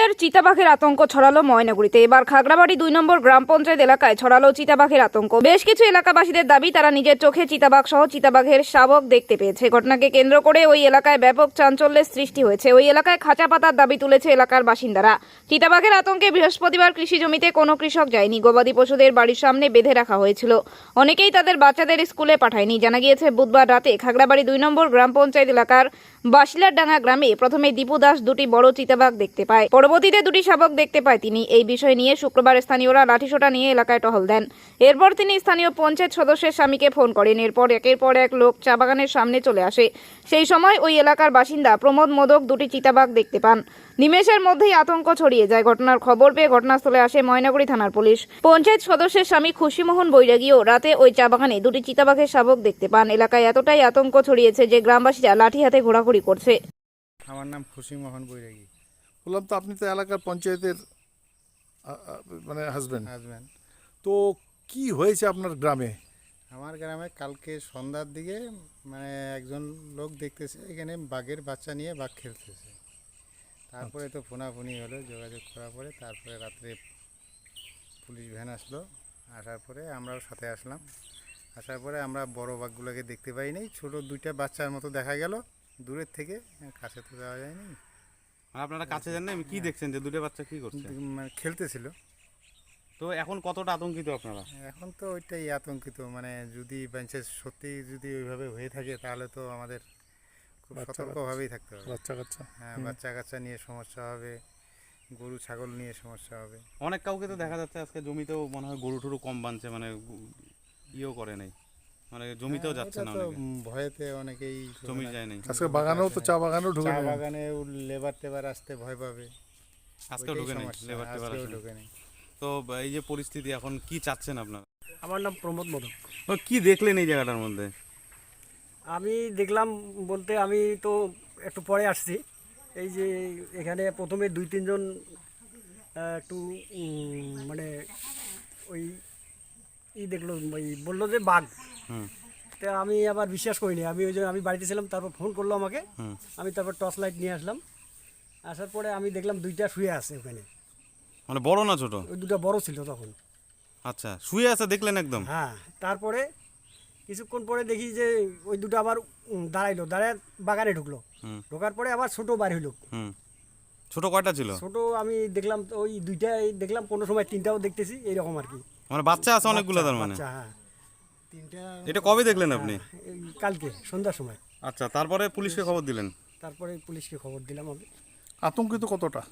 ফের চিতাবাঘের আতঙ্ক ছড়ালো ময়নাগুড়িতে। এবার খাগড়াবাড়ি দুই নম্বর গ্রাম পঞ্চায়েত এলাকায় ছড়ালো চিতাবাঘের আতঙ্ক। বেশ কিছু এলাকাবাসীদের দাবি, তারা নিজের চোখে চিতাবাঘ সহ চিতাবাঘের শাবক দেখতে পেয়েছে। ঘটনাকে কেন্দ্র করে ওই এলাকায় ব্যাপক চাঞ্চল্যের সৃষ্টি হয়েছে। ওই এলাকায় খাঁচা পাতার দাবি তুলেছে এলাকার বাসিন্দারা। চিতাবাঘের আতঙ্কে বৃহস্পতিবার কৃষি জমিতে কোনো কৃষক যায়নি। গবাদি পশুদের বাড়ির সামনে বেঁধে রাখা হয়েছিল। অনেকেই তাদের বাচ্চাদের স্কুলে পাঠায়নি। জানা গিয়েছে, বুধবার রাতে খাগড়াবাড়ি দুই নম্বর গ্রাম পঞ্চায়েত এলাকার বাসিলারডাঙ্গা গ্রামে প্রথমে দীপু দাস দুটি বড় চিতাবাঘ দেখতে পায়। পরবর্তীতে দুটি শাবক দেখতে পায় তিনি। এই বিষয় নিয়ে শুক্রবার স্থানীয়রা লাঠিসোটা নিয়ে এলাকায় টহল দেন। এরপর তিনি স্থানীয় পঞ্চায়েত সদস্যের স্বামীকে ফোন করেন। এরপর একের পর এক লোক চা বাগানের সামনে চলে আসে। সেই সময় ওই এলাকার বাসিন্দা প্রমোদ মোদক দুটি চিতাবাঘ দেখতে পান। নিমেষের মধ্যেই আতঙ্ক ছড়িয়ে যায়। ঘটনার খবর পেয়ে ঘটনাস্থলে আসে ময়নাগুড়ি থানার পুলিশ। পঞ্চায়েত সদস্যের স্বামী খুশিমোহন বৈরাগীও রাতে ওই চা বাগানে দুটি চিতাবাঘের শাবক দেখতে পান। এলাকায় এতটাই আতঙ্ক ছড়িয়েছে যে গ্রামবাসীরা লাঠি হাতে ঘোরাঘুরি করছে। আমার নাম খুশি মোহন বৈরাগী। বললাম তো আপনি তো এলাকার পঞ্চায়েতের আ, আ, মানে হাজবেন্ড হাজব্যান্ড তো কি হয়েছে আপনার গ্রামে? আমার গ্রামে কালকে সন্ধ্যার দিকে মানে একজন লোক দেখতেছে এখানে বাঘের বাচ্চা নিয়ে বাঘ খেলতেছে। তারপরে তো ফোনাফুনি হলো যোগাযোগ করার পরে তারপরে রাত্রে পুলিশ ভ্যান আসলো। আসার পরে আমরাও সাথে আসলাম। আসার পরে আমরা বড় বাঘগুলোকে দেখতে পাইনি। ছোট দুইটা বাচ্চার মতো দেখা গেল। দূরের থেকে কাছে তো যাওয়া যায়নি। আর আপনারা কাছে যান না কি দেখছেন যে দুটো বাচ্চা কি করছে? মানে খেলতেছিল। তো এখন কতটা আতঙ্কিত আপনারা? এখন তো ওইটাই আতঙ্কিত মানে যদি বেঞ্চেস সত্যি যদি ওইভাবে হয়ে থাকে তাহলে তো আমাদের খুব সতর্কভাবেই থাকতে হবে। বাচ্চা কাচ্চা। হ্যাঁ বাচ্চা কাচ্চা নিয়ে সমস্যা হবে গরু ছাগল নিয়ে সমস্যা হবে। অনেক কাউকে তো দেখা যাচ্ছে আজকে জমিতেও মনে হয় গরু টরু কম বানছে মানে ইয়েও করে নাই। মানে জমিতেও হ্যাঁ, যাচ্ছে না অনেকে। ভয়েতে অনেকেই জমি যায়। নাই। আজকে বাগানেও তো চা বাগানেও ঢুকে চা নেবেন। বাগানে লেবার টেবার আসতে ভয় পাবে। আজকেও ওইটাই ঢুকে নেই সমস্যা, লেবার টেবার আজকেও আসেনি। ঢুকে নেই। তো এই যে পরিস্থিতি এখন কি চাচ্ছেন আপনারা? আমার নাম প্রমোদ মোদক। তো কি দেখলেন এই জায়গাটার মধ্যে? আমি দেখলাম বলতে আমি তো একটু পরে আসছি। এই যে এখানে প্রথমে দুই তিনজন আহ, একটু উম, মানে ওই ই দেখল বলল যে বাঘ। হুম। তা আমি আবার বিশ্বাস করিনি। আমি ওই যে আমি বাড়িতে ছিলাম তারপর ফোন করল আমাকে। আমি তারপর টর্চ লাইট নিয়ে আসলাম। আসার পরে আমি দেখলাম দুইটা শুয়ে আছে ওখানে। মানে বড় না ছোট? ওই দুটো বড় ছিল তখন। আচ্ছা শুয়ে আছে দেখলেন একদম? হ্যাঁ তারপরে কিছুক্ষণ পরে দেখি যে ওই দুটো আবার দাঁড়াইলো দাঁড়ায় বাগানে ঢুকলো। হুম। ঢোকার পরে আবার ছোট বার হইল হুম। ছোট কয়টা ছিল? ছোট আমি দেখলাম ওই দুইটাই দেখলাম কোনো সময় তিনটাও দেখতেছি এইরকম আর কি। মানে বাচ্চা আছে অনেকগুলো তার মানে? হ্যাঁ। এটা কবে দেখলেন আপনি? এই কালকে সন্ধ্যার সময়। আচ্ছা তারপরে পুলিশকে খবর দিলেন? তারপরে পুলিশকে খবর দিলাম আমি। আতঙ্কিত কতটা?